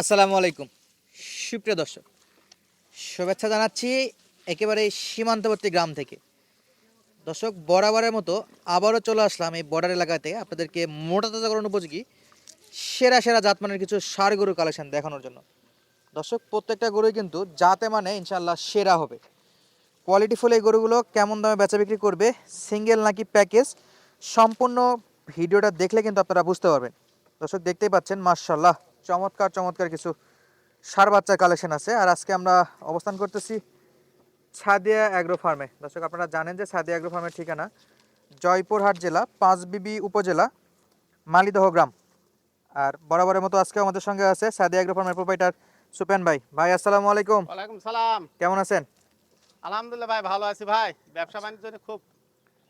আসসালামু আলাইকুম। সুপ্রিয় দর্শক, শুভেচ্ছা জানাচ্ছি একেবারে সীমান্তবর্তী গ্রাম থেকে। দর্শক, বরাবরের মতো আবারও চলে আসলাম এই বর্ডার এলাকাতে আপনাদেরকে মোটা তাজাকরণ উপযোগী, সেরা সেরা জাতমানের কিছু সার গরু কালেকশন দেখানোর জন্য। দর্শক, প্রত্যেকটা গরুই কিন্তু জাতে মানে ইনশাল্লাহ সেরা হবে। কোয়ালিটিফুল এই গরুগুলো কেমন দামে বেচা বিক্রি করবে সিঙ্গেল নাকি প্যাকেজ সম্পূর্ণ ভিডিওটা দেখলে কিন্তু আপনারা বুঝতে পারবেন। দর্শক, দেখতেই পাচ্ছেন মার্শাল্লাহ চমৎকার চমৎকার কিছু সার বাচ্চার কালেকশন আছে। আর আজকে আমরা অবস্থান করতেছি ছাদিয়া অ্যাগ্রো ফার্মে দর্শক আপনারা জানেন যে ছাদিয়া অ্যাগ্রো ফার্মের ঠিকানা জয়পুরহাট জেলা পাঁচবিবি উপজেলা মালিদহ গ্রাম। আর বরাবরের মতো আজকে আমাদের সঙ্গে আছে সাদিয়া অ্যাগ্রো ফার্মের প্রোপাইটার সুপেন ভাই। ভাই আসসালামু আলাইকুম। ওয়ালাইকুম সালাম। কেমন আছেন? আলহামদুলিল্লাহ ভাই ভালো আছি ভাই। ব্যবসা বাণিজ্য খুব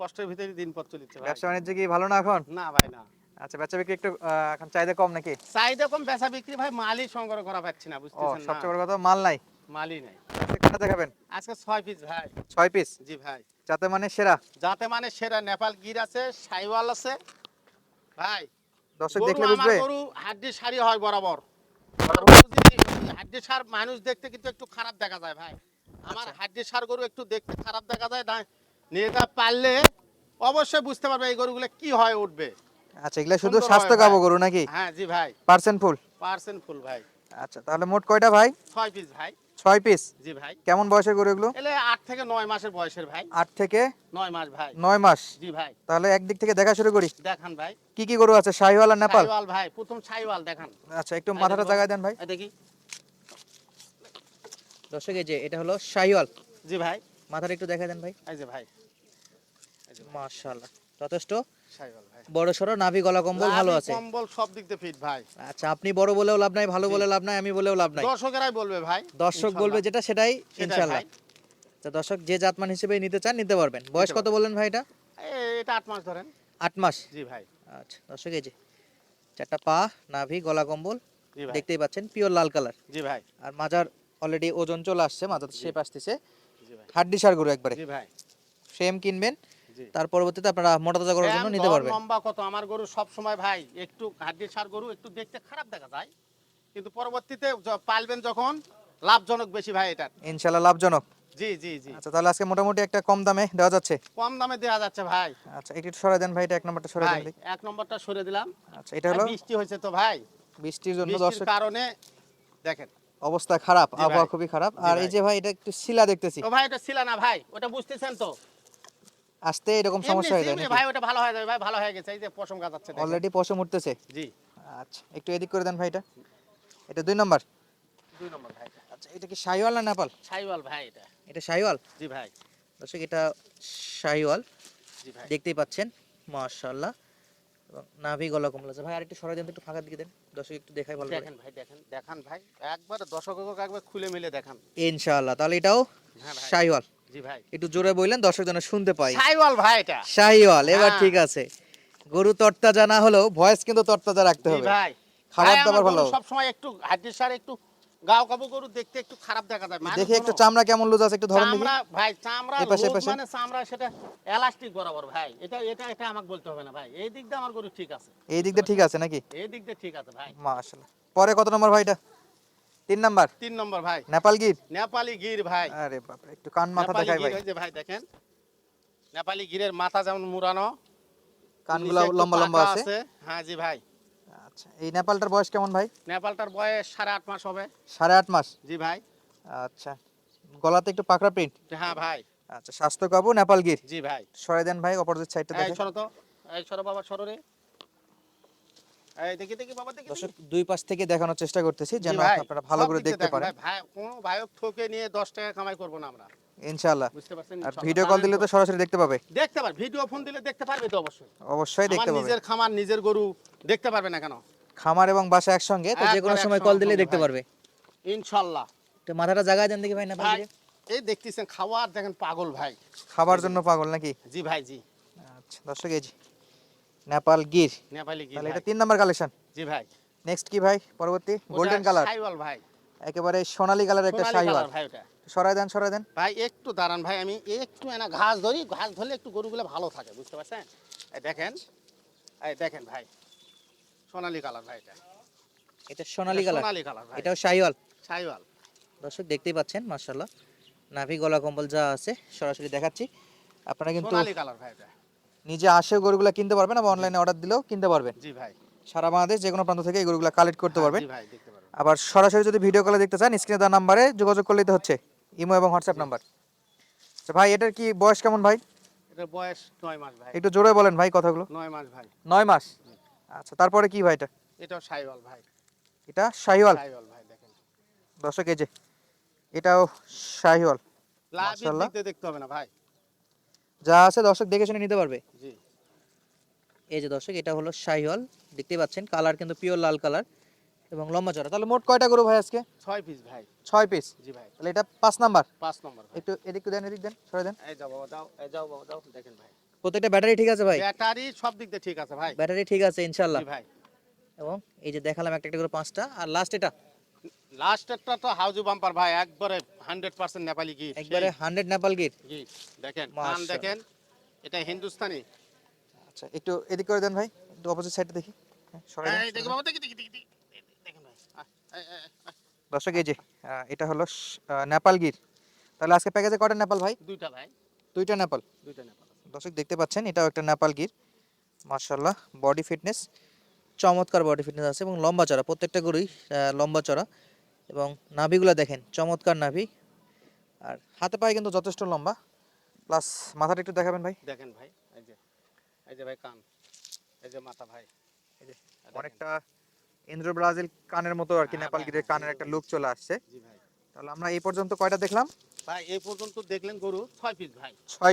কষ্টের ভিতরে দিন পথ চলছে ব্যবসা বাণিজ্য কি ভালো না এখন? না ভাই না। আচ্ছা বেচা বিক্রি একটু এখন চাহিদা কম নাকি? চাহিদা কম বেচা বিক্রি ভাই মালই সংগ্রহ করা পাচ্ছি না বুঝতেছেন না? সবচেয়ে বড় কথা মাল নাই? মালই নাই। কটা দেখাবেন আজকে ছয় পিস ভাই। ছয় পিস জি ভাই। যাতে মানে সেরা? যাতে মানে সেরা নেপাল গির আছে সাইওয়াল আছে। ভাই দর্শক দেখলে আমার বুঝবে। গরু হাড্ডি সারি হয় বরাবর। হাড্ডি সার মানুষ দেখতে কিন্তু একটু খারাপ দেখা যায় ভাই। আমার আচ্ছা। হাড্ডি সার গরু একটু দেখতে খারাপ দেখা যায় না নিয়েটা পারলে অবশ্যই বুঝতে পারবে এই গরুগুলো কি হয় উঠবে। আচ্ছা এগুলা শুধু স্বাস্থ্য ভাই। গরু নাকি? হ্যাঁ জি ভাই। Percent full? পার্সেন্ট ফুল ভাই। আচ্ছা তাহলে মোট কয়টা ভাই? ছয় পিস ভাই। ছয় পিস? জি ভাই। কেমন বয়সের গরু এগুলো এলে আট থেকে নয় মাসের বয়সের ভাই। আট থেকে নয় মাস ভাই। নয় মাস? জি ভাই। তাহলে একদিক থেকে দেখা শুরু করি। দেখান ভাই। কি কি গরু আছে? শাহিওয়াল আর নেপাল? ছাইওয়াল ভাই প্রথম ছাইওয়াল দেখান। আচ্ছা একটু মাথাটা। জায়গায় দেন ভাই। দেখি। দর্শক এই যে এটা হলো শাহিওয়াল। জি ভাই। মাথাটা একটু দেখা দেন ভাই। ভাই। এই যে ভাই, মাশাআল্লাহ। যথেষ্ট। বড় সড়ো নাভি গলা কম্বল ভালো আছে। কম্বল সব দিক দিয়ে ফিট ভাই। আচ্ছা আপনি বড় বলেও লাভ নাই ভালো বলে লাভ নাই আমি বলেও লাভ নাই। দর্শকেরাই বলবে ভাই। দর্শক বলবে যেটা সেটাই ইনশাআল্লাহ তো দর্শক যে জাতমান হিসেবে নিতে চান নিতে পারবেন। বয়স কত বললেন ভাই এটা? এটা আট মাস ধরেন। আট মাস? জি ভাই। আচ্ছা দর্শক এই যে চারটা পা নাভি গলা কম্বল দেখতেই পাচ্ছেন পিওর লাল কালার। জি ভাই। আর মাজার অলরেডি ওজন চলে আসছে মাজার শেপ আসতেছে। জি ভাই। হাড্ডি সার গরু একবারে। জি ভাই। সেম কিনবেন। তার পরবর্তীতে আপনারা মোটা তাজা করার জন্য নিতে পারবেন। লম্বা কত? আমার গরু সব সময় ভাই একটু সার গরু একটু দেখতে খারাপ দেখা যায়। কিন্তু পরবর্তীতে পালবেন যখন লাভজনক বেশি ভাই এটা ইনশাল্লাহ লাভজনক। জি জি জি। আচ্ছা তাহলে আজকে মোটামুটি একটা কম দামে দেওয়া যাচ্ছে? কম দামে দেওয়া যাচ্ছে ভাই। আচ্ছা একটু সরাই দেন ভাই এটা এক নম্বরটা ভাই দেন এক নম্বরটা সরে দিলাম। আচ্ছা এটা হলো বৃষ্টি হয়েছে তো ভাই। বৃষ্টির জন্য দর্শক কারণে দেখেন। অবস্থা খারাপ আবহাওয়া খুবই খারাপ। আর এই যে ভাই এটা একটু শিলা দেখতেছি। ও ভাই এটা শিলা না ভাই ওটা বুঝতেছেন তো? আসতে এরকম সমস্যা হয়ে যায় ভাই ওটা ভালো হয়ে যাবে ভাই ভালো হয়ে গেছে। এই যে পশম গাছ আছে অলরেডি পশম উঠতেছে? জি। আচ্ছা একটু এদিক করে দেন ভাই এটা। এটা দুই নম্বর? দুই নম্বর ভাই। আচ্ছা এটা কি শাহিওয়াল না নেপাল? ছাইওয়াল ভাই এটা। এটা শাইওয়াল? জি ভাই। দর্শক এটা শাইওয়াল। জি ভাই। দেখতেই পাচ্ছেন মাশাআল্লাহ। এবং নাভি গলা কমলা আছে। ভাই আরেকটু সরাই দেন একটু ফাঁকা দিকে দেন। দর্শক একটু দেখাই ভালো দেখেন ভাই দেখেন দেখান ভাই। একবার দর্শককে একবার খুলে মিলে দেখান। ইনশাআল্লাহ তাহলে এটাও হ্যাঁ ভাই। শাহিওয়াল জি ভাই। একটু জোরে বললেন দর্শক যেন শুনতে পাই। ছাইওয়াল ভাই এটা। শাহিওয়াল এবার হ্যাঁ। ঠিক আছে। গরু তরতাজা না হলেও ভয়েস কিন্তু তরতাজা রাখতে হবে। ভাই। খাবার দাবার ভালো গরু সবসময় একটু হাড্ডির সার একটু গাও কাবু গরু দেখতে একটু খারাপ দেখা যায়। দেখি একটু চামড়া কেমন লুজ আছে একটু ধরেন দেখি। চামড়া ভাই চামড়া। মানে চামড়া সেটা এলাস্টিক বরাবর ভাই। এটা এটা এটা আমাকে বলতে হবে না ভাই। এই দিক দিয়ে আমার গরু ঠিক আছে। এই দিক দিয়ে ঠিক আছে নাকি? এই দিক দিয়ে ঠিক আছে ভাই। মাশাআল্লাহ। পরে কত নম্বর ভাই এটা? তিন নাম্বার? তিন নম্বর ভাই। নেপাল গির? নেপালি গির ভাই। আরে বাপরে একটু কান মাথা দেখাই ভাই। এই যে ভাই দেখেন। নেপালি গিরের মাথা যেমন মুড়ানো কানগুলো লম্বা লম্বা আছে। হ্যাঁ জি ভাই। আচ্ছা এই নেপালটার বয়স কেমন ভাই? নেপালটার বয়স সাড়ে আট মাস হবে। সাড়ে আট মাস? জি ভাই। আচ্ছা গলাতে একটু পাকড়া প্রিন্ট হ্যাঁ ভাই। আচ্ছা স্বাস্থ্য কাবু নেপাল গির? জি ভাই। সরাই দেন ভাই অপোজিট সাইডটা এই দেখে। সরো তো এই সরো বাবা সরো রে এই দেখি দেখি বাবা দেখি দর্শক দুই পাশ থেকে দেখানোর চেষ্টা করতেছি যেন আপনারা ভালো করে দেখতে পারেন। ভাই, ভাই কোনো ভাইক ঠকে নিয়ে দশ টাকা কামাই করব না আমরা। ইনশাআল্লাহ। আর ভিডিও কল দিলে তো সরাসরি দেখতে পাবে। দেখতে পার ভিডিও ফোন দিলে দেখতে পারবে তো অবশ্যই। অবশ্যই দেখতে পাবে। নিজের খামার নিজের গরু দেখতে পারবে না কেন? খামার এবং বাসা একসঙ্গে তো যে কোনো সময় কল দিলে দেখতে পারবে। তো মাথাটা জায়গায় দেন দেখি ভাই ভাই এই দেখতেছেন খাওয়ার দেখেন পাগল ভাই। খাবার জন্য পাগল নাকি? জি ভাই জি। আচ্ছা দর্শক এই নেপাল গির। নেপালি কি তাহলে এটা তিন নাম্বার কালেকশন জি ভাই। নেক্সট কি ভাই? পরবর্তী। গোল্ডেন কালার সাইওয়াল ভাই। একেবারে সোনালী কালার একটা কালার ভাই ওটা। সরাই দেন সরাই দেন। ভাই একটু দাঁড়ান ভাই। আমি একটু এনা ঘাস ধরি ঘাস ধরলে একটু গরুগুলো ভালো থাকে বুঝতে পারছেন? এই দেখেন এই দেখেন ভাই। সোনালী কালার ভাই এটা। এটা সোনালী কালার সোনালী কালার ভাই। এটাও শাহিওয়াল সাইওয়াল দর্শক দেখতেই পাচ্ছেন মার্শাল্লাহ নাভি গলা কম্বল যা আছে সরাসরি দেখাচ্ছি। আপনারা কিন্তু সোনালী কালার ভাই এটা। নিজে আসে গরুগুলা কিনতে পারবেন বা অনলাইনে অর্ডার দিলেও কিনতে পারবেন জি ভাই। সারা বাংলাদেশ যে কোনো প্রান্ত থেকে এই গরুগুলা কালেক্ট করতে পারবেন জি ভাই দেখতে পারবেন আবার সরাসরি যদি ভিডিও কলে দেখতে চান স্ক্রিনে দেওয়া নাম্বারে যোগাযোগ করলেই তো হচ্ছে। ইমো এবং হোয়াটসঅ্যাপ নাম্বার আচ্ছা ভাই এটার কি বয়স কেমন ভাই? এটার বয়স নয় মাস ভাই। একটু জোরে বলেন ভাই কথাগুলো। নয় মাস ভাই। নয় মাস? আচ্ছা তারপরে কি ভাই এটা? এটাও সাইওয়াল ভাই। এটা শাহিওয়াল সাইওয়াল ভাই দেখেন। দর্শক এই যে এটাও শাহিওয়াল লাভ দেখতে দেখতে হবে না ভাই। যা আছে দর্শক দেখে শুনে নিতে পারবে। এই যে দর্শক এটা হলো শাহিওয়াল। দেখতেই পাচ্ছেন কালার কিন্তু পিওর লাল কালার এবং লম্বা চড়া তাহলে মোট কয়টা গরু ভাই আজকে? ছয় পিস ভাই। ছয় পিস জি ভাই। তাহলে এটা পাঁচ নাম্বার? পাঁচ নম্বর একটু এদিক দেন এদিক দেন সরে দেন। এই যাও বাবা দাও এই যাও বাবা দাও দেখেন ভাই। প্রত্যেকটা ব্যাটারি ঠিক আছে ভাই? ব্যাটারি সব দিক দিয়ে ঠিক আছে ভাই। ব্যাটারি ঠিক আছে ইনশাআল্লাহ। জি ভাই। এবং এই যে দেখালাম একটা একটা করে পাঁচটা। আর লাস্ট এটা? লাস্টেরটা তো হাউজু বাম্পার ভাই একবারে হান্ড্রেড পার্সেন্ট নেপালি গিট একবারে হান্ড্রেড নেপাল গিট দেখেন কান দেখেন এটা হিন্দুস্তানি। আচ্ছা একটু এদিক করে দেন ভাই একটু অপোজিট সাইডে দেখি। এই সরে বাবা দেখি দেখি দেখি দেখি। দেখেন ভাই। আহ, এই, এই, এই, দর্শক এই যে এটা হলো নেপাল গির তাহলে আজকে প্যাকেজে কটা নেপাল ভাই? দুইটা ভাই। দুইটা নেপাল দুইটা নেপাল দর্শক দেখতে পাচ্ছেন এটাও একটা নেপাল গির মার্শাল্লাহ বডি ফিটনেস চমৎকার বডি ফিটনেস আছে এবং লম্বা চড়া প্রত্যেকটা গরুই লম্বা চড়া এবং নাভিগুলো দেখেন চমৎকার নাভি। আর হাতে পায়ে কিন্তু যথেষ্ট লম্বা। প্লাস মাথাটা একটু দেখাবেন ভাই। দেখেন ভাই এই যে এই যে ভাই কান এই যে মাথা ভাই এই যে অনেকটা ইন্দ্র ব্রাজিল কানের মতো আর কি হ্যাঁ নেপাল হ্যাঁ, কানের একটা লুক চলে আসছে। জি ভাই। তাহলে আমরা এই পর্যন্ত কয়টা দেখলাম? ভাই এই পর্যন্ত দেখলেন গরু পিস ভাই।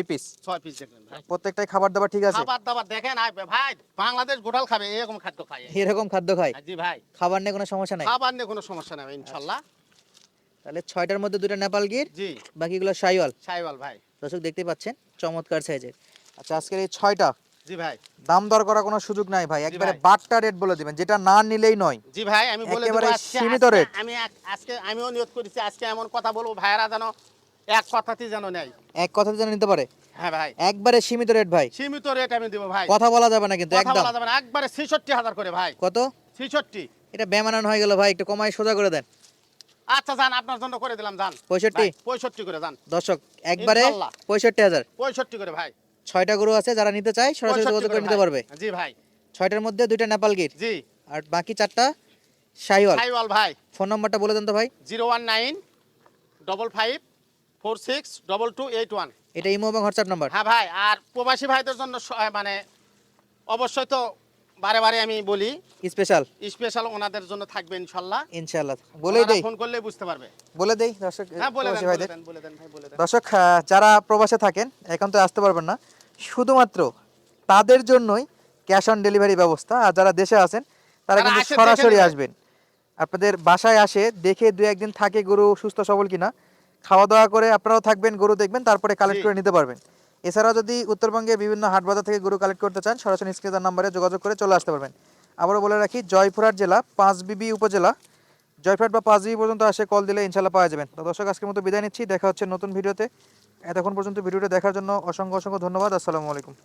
পিস পিস দেখলেন ভাই। প্রত্যেকটাই খাবার দাবার ঠিক আছে? খাবার দাবার দেখেন আয় ভাই বাংলাদেশ গোটাল খাবে এরকম খাদ্য খায় এরকম খাদ্য খায়? জি ভাই। খাবার নিয়ে কোনো সমস্যা নাই? খাবার নিয়ে কোনো সমস্যা নেই ইনশাল্লাহ। তাহলে ছয়টার মধ্যে দুটো নেপাল গির জি। বাকিগুলো ভাই। দর্শক দেখতে পাচ্ছেন চমৎকার সাইজের। আচ্ছা আজকের এই ছয়টা জি ভাই। দাম দর করার কোনো সুযোগ নাই ভাই একবারে। বাট্টা রেট বলে দিবেন যেটা না নিলেই নয়। জি ভাই আমি বলে দেবো সীমিত আমি আজকে আমিও নিয়ত করেছি আজকে এমন কথা বলব ভাইয়েরা যেন এক কথাতেই যেন নেই। এক কথা যেন নিতে পারে? হ্যাঁ ভাই। একবারে সীমিত রেট ভাই। সীমিত রেট আমি দিব ভাই। কথা বলা যাবে না কিন্তু কথা একদম। বলা যাবে না একবারে করে ভাই। কত? ছেষট্টি। এটা বেমানান হয়ে গেল ভাই একটু কমাই সোজা করে দেন। আচ্ছা যান আপনার জন্য করে দিলাম যান। পঁয়ষট্টি? ভাই, পঁয়ষট্টি করে যান। দর্শক একবারে ইনশাল্লাহ। পঁয়ষট্টি হাজার। পঁয়ষট্টি করে ভাই। ছয়টা গরু আছে যারা নিতে চায় সরাসরি যোগাযোগ করে নিতে পারবে। জি ভাই। ছয়টার মধ্যে দুইটা নেপাল গির। জি। আর বাকি চারটা সাইওয়াল ভাই। ফোন নাম্বারটা বলে দেন তো ভাই। Zero one nine double five four six double two eight one এটা ইমো এবং হোয়াটসঅ্যাপ নাম্বার। হ্যাঁ ভাই আর প্রবাসী ভাইদের জন্য মানে অবশ্যই তো বারে বারে আমি বলি স্পেশাল। স্পেশাল ওনাদের জন্য থাকবে ইনশাল্লাহ। ইনশাআল্লাহ বলেই দেই। ফোন করলে বুঝতে পারবে। বলে দেই দর্শক হ্যাঁ বলে দেন বলে দেন বলে দেন ভাই বলে দেন। দর্শক যারা প্রবাসে থাকেন এখন তো আসতে পারবেন না। শুধুমাত্র তাদের জন্যই ক্যাশ অন ডেলিভারি ব্যবস্থা। আর যারা দেশে আছেন তারা তারা কিন্তু সরাসরি আসবেন। আপনাদের বাসায় আসে দেখে দু একদিন থাকে গরু সুস্থ সবল কিনা। খাওয়া দাওয়া করে আপনারাও থাকবেন গরু দেখবেন তারপরে কালেক্ট করে নিতে পারবেন। এছাড়াও যদি উত্তরবঙ্গে বিভিন্ন হাট বাজার থেকে গরু কালেক্ট করতে চান সরাসরি স্ক্রিনার নাম্বারে যোগাযোগ করে চলে আসতে পারবেন। আবারও বলে রাখি জয়পুরহাট জেলা পাঁচ পাঁচবিবি উপজেলা। জয়পুরহাট বা পাঁচ পাঁচবিবি পর্যন্ত আসে কল দিলে ইনশাল্লাহ পাওয়া যাবেন। তো দর্শক আজকের মতো বিদায় নিচ্ছি দেখা হচ্ছে নতুন ভিডিওতে। এতক্ষণ পর্যন্ত ভিডিওটা দেখার জন্য অসংখ্য অসংখ্য ধন্যবাদ আসসালামু আলাইকুম।